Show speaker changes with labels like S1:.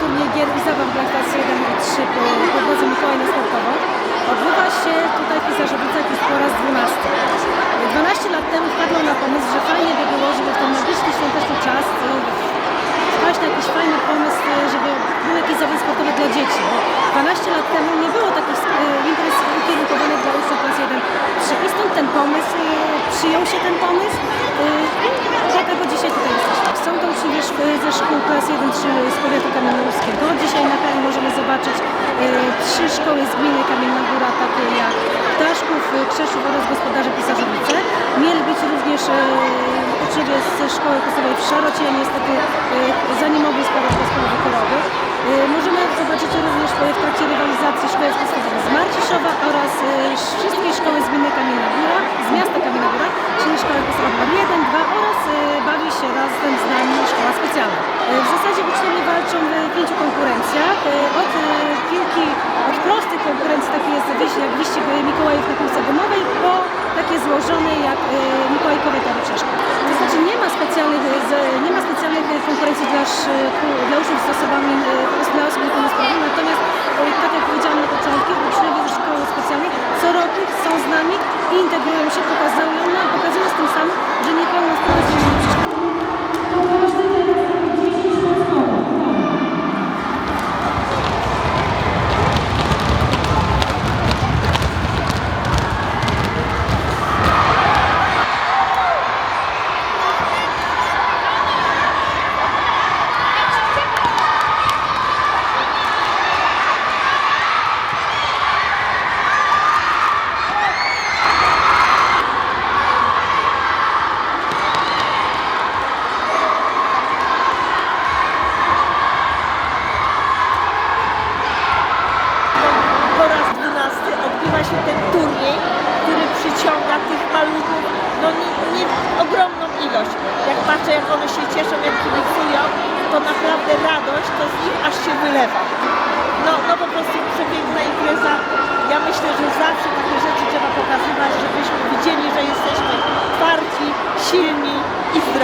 S1: Turniej gier i zabaw dla klas 1 i 3 po- pod wodzą Mikołaj na sportowo odbywa się tutaj w Pisarzowicach już po raz 12. 12 lat temu wpadłam na pomysł, że fajnie by było, żeby w ten magiczny świąteczny czas y, wpaść na jakiś fajny pomysł, y, żeby był jakiś zawód sportowy dla dzieci. Bo 12 lat temu nie było takich y, imprez ukierunkowanych dla uczniów klas 1 3 i stąd ten pomysł, przyjął się ten pomysł dlatego dzisiaj tutaj jesteśmy. Są to uczniowie szk- ze szkół klas 1-3 z powiatu kamieniowskiego. Dzisiaj na hali możemy zobaczyć y, trzy szkoły z gminy Kamienna Góra, takie jak Ptaszków, y, Krzeszów oraz Gospodarze Pisarzowice. Mieli być również y, uczniowie z szkoły podstawowej w Szarocie, niestety za nie mogli sprawować rozprawy wykorowych. Y, Możemy zobaczyć również w trakcie rywalizacji szkoły podstawowej z Marciszowa oraz y, wszystkie szkoły z gminy Kamienna Góra, z miasta Kamienna Góra, czyli szkoły podstawowe 1, 2 oraz y, bawi się razem z nami szkoła specjalna. Y, W zasadzie uczniowie walczą w pięciu konkurencjach. Y, Od y, piłki, od prostych konkurencji, takie jest y, Mikołajów na piłce gumowej, po takie złożone jak Mikołajkowe tory przeszkód. To znaczy nie ma specjalnych, z- nie ma specjalnych y, konkurencji dla, dla uczniów z osobami, y, dla osób niepełnosprawnych, natomiast tak jak powiedziałam na początku, uczniowie ze szkoły specjalnej co roku są z nami i integrują się,
S2: maluchów, no nie, nie, ogromną ilość. Jak patrzę, jak one się cieszą, jak kibicują, to naprawdę radość, to z nich aż się wylewa. No,